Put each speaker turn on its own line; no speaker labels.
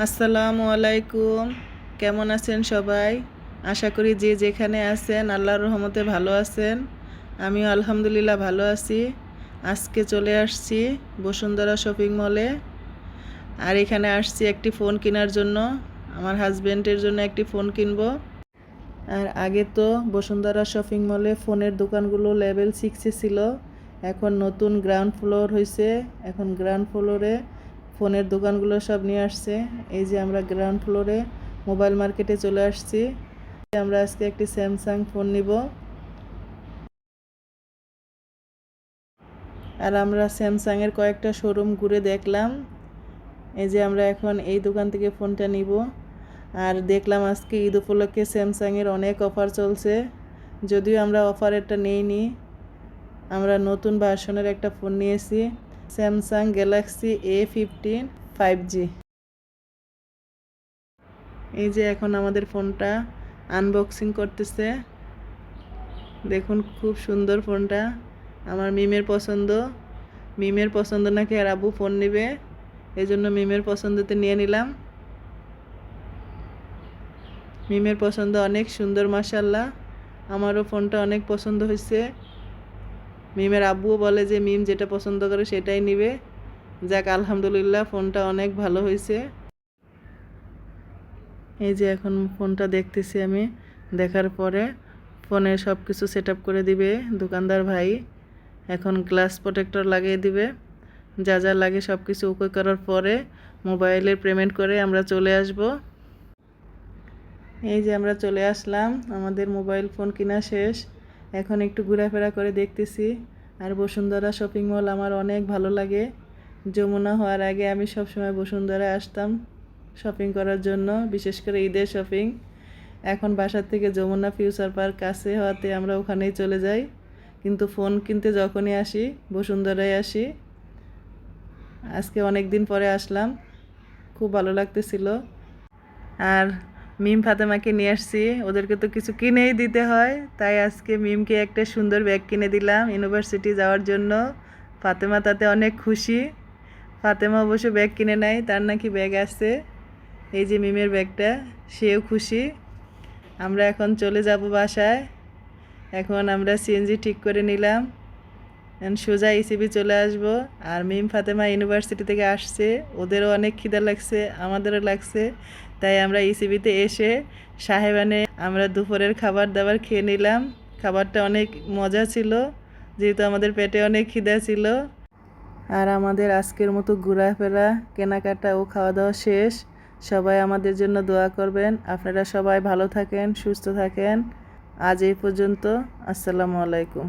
আসসালামু আলাইকুম। কেমন আছেন সবাই? আশা করি যে যেখানে আছেন আল্লাহর রহমতে ভালো আছেন। আমিও আলহামদুলিল্লাহ ভালো আছি। আজকে চলে আসছি বসুন্ধরা শপিং মলে। আর এখানে আসছি একটি ফোন কেনার জন্য। আমার হাজব্যান্ডের জন্য একটি ফোন কিনবো। আর আগে তো বসুন্ধরা শপিং মলে ফোনের দোকানগুলো লেভেল সিক্সে ছিল। এখন নতুন গ্রাউন্ড ফ্লোর হয়েছে এখন গ্রাউন্ড ফ্লোরে ফোনের দোকানগুলো সব নিয়ে আসছে। এই যে আমরা গ্রাউন্ড ফ্লোরে মোবাইল মার্কেটে চলে আসছি। আমরা আজকে একটি স্যামসাং ফোন নিব। আর আমরা স্যামসাংয়ের কয়েকটা শোরুম ঘুরে দেখলাম। এই যে আমরা এখন এই দোকান থেকে ফোনটা নিব। আর দেখলাম আজকে ঈদ উপলক্ষে স্যামসাংয়ের অনেক অফার চলছে। যদিও আমরা অফারেরটা নেইনি। আমরা নতুন ভার্সনের একটা ফোন নিয়েছি। Samsung Galaxy A fifteen five G. এই যে এখন আমাদের ফোনটা আনবক্সিং করতেছে। দেখুন খুব সুন্দর ফোনটা। আমার মিমের পছন্দ। মিমের পছন্দ নাকি আর আবু ফোন নেবে। এই জন্য মিমের পছন্দতে নিয়ে নিলাম। মিমের পছন্দ অনেক সুন্দর মাসাল্লাহ আমারও ফোনটা অনেক পছন্দ হয়েছে। মিমের আব্বুও বলে যে, মিম যেটা পছন্দ করে সেটাই নিবে। যাক, আলহামদুলিল্লাহ, ফোনটা অনেক ভালো হয়েছে এই যে এখন ফোনটা দেখতেছি আমি, দেখার পরে ফোনে সব কিছু সেট করে দিবে দোকানদার ভাই। এখন গ্লাস প্রোটেক্টর লাগিয়ে দিবে। যা যা লাগে সব কিছু ওকে করার পরে মোবাইলের পেমেন্ট করে আমরা চলে আসব। এই যে আমরা চলে আসলাম, আমাদের মোবাইল ফোন কিনা শেষ। এখন একটু ঘোরাফেরা করে দেখতেছি। আর বসুন্ধরা শপিং মল আমার অনেক ভালো লাগে। যমুনা হওয়ার আগে আমি সবসময় বসুন্ধরা আসতাম শপিং করার জন্য, বিশেষ করে ঈদের শপিং এখন বাসার থেকে যমুনা ফিউচার পার্ক কাছে হওয়াতে আমরা ওখানেই চলে যাই। কিন্তু ফোন কিনতে যখনই আসি, বসুন্ধরায় আসি। আজকে অনেক দিন পরে আসলাম। খুব ভালো লাগতেছিল। আর মিম ফাতেমাকে নিয়ে আসছি। ওদেরকে তো কিছু কিনেই দিতে হয়। তাই আজকে মিমকে একটা সুন্দর ব্যাগ কিনে দিলাম ইউনিভার্সিটি যাওয়ার জন্য। ফাতেমা তাতে অনেক খুশি। ফাতেমা অবশ্য ব্যাগ কিনে নেয় তার নাকি ব্যাগ আছে। এই যে মিমের ব্যাগটা, সেও খুশি। আমরা এখন চলে যাব বাসায়। এখন আমরা সিএনজি ঠিক করে নিলাম। সোজা ইসিবি চলে আসব। আর মিম ফাতেমা ইউনিভার্সিটি থেকে আসছে। ওদেরও অনেক খিদা লাগছে, আমাদেরও লাগছে। তাই আমরা ইসিবিতে এসে সাহেবানে আমরা দুপুরের খাবার দাবার খেয়ে নিলাম। খাবারটা অনেক মজা ছিল, যেহেতু আমাদের পেটে অনেক খিদা ছিল। আর আমাদের আজকের মতো ঘোরাফেরা, কেনাকাটা ও খাওয়া দাওয়া শেষ। সবাই আমাদের জন্য দোয়া করবেন। আপনারা সবাই ভালো থাকেন, সুস্থ থাকেন। আজ এই পর্যন্ত, আসসালামু আলাইকুম।